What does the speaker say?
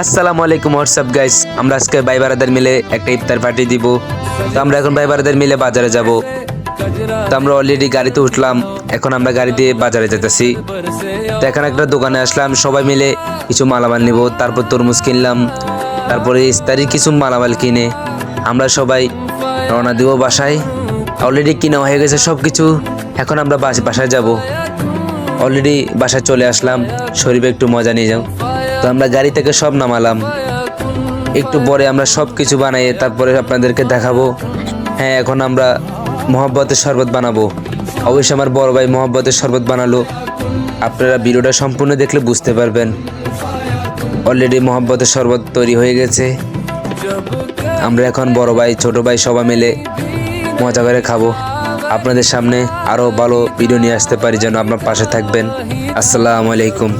আসসালামু আলাইকুম WhatsApp guys আমরা আজকে ভাই বারাদার মিলে একটা ইফতার পার্টি দিব। তো আমরা এখন ভাই বারাদার মিলে বাজারে যাব। তো আমরা অলরেডি গাড়িতে উঠলাম, এখন আমরা গাড়ি দিয়ে বাজারে যেতেছি। তো এখানে একটা দোকানে আসলাম, সবাই মিলে কিছু মালামাল নিব, তারপর তরমুজ কিনলাম, তারপরে ইস্তারির কিছু মালামাল কিনে আমরা সবাই রওনা দিব বাসায়। অলরেডি কিনা হয়ে গেছে সব কিছু এখন আমরা বাসায় যাব। অলরেডি বাসায় চলে আসলাম শরীরে একটু মজা নিয়ে যাও। তো আমরা গাড়ি থেকে সব নামালাম। একটু পরে আমরা সব কিছু বানাই তারপরে আপনাদেরকে দেখাবো। হ্যাঁ এখন আমরা মহব্বতের শরবত বানাবো। অবশ্যই আমার বড় ভাই মহব্বতের শরবত বানালো। আপনারা ভিডিওটা সম্পূর্ণ দেখলে বুঝতে পারবেন। অলরেডি মহব্বতের শরবত তৈরি হয়ে গেছে। আমরা এখন বড় ভাই, ছোট ভাই সবাই মিলে মজা করে খাব। আপনাদের সামনে আরও ভালো ভিডিও নিয়ে আসতে পারি। যেন আপনার পাশে থাকবেন। আসসালামু আলাইকুম।